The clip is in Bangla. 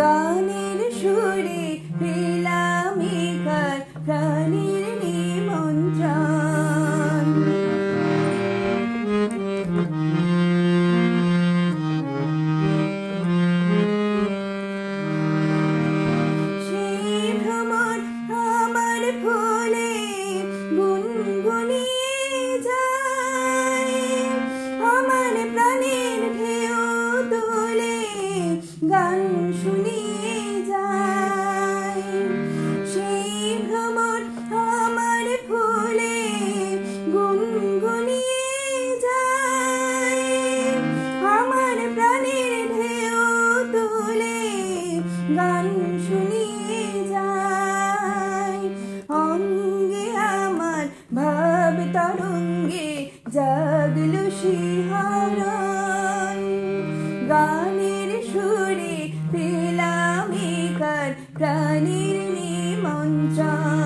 গানের সুরে পেলাম একার প্রাণীর নিমন্ত্রণ। সেই ভ্রমণ আমার ফুলে গুনগুনিয়ে শুনিয়ে যায় অঙ্গে আমার ভাব গানের সুরে পেলাম একার প্রাণীর নিমন্ত্রণ।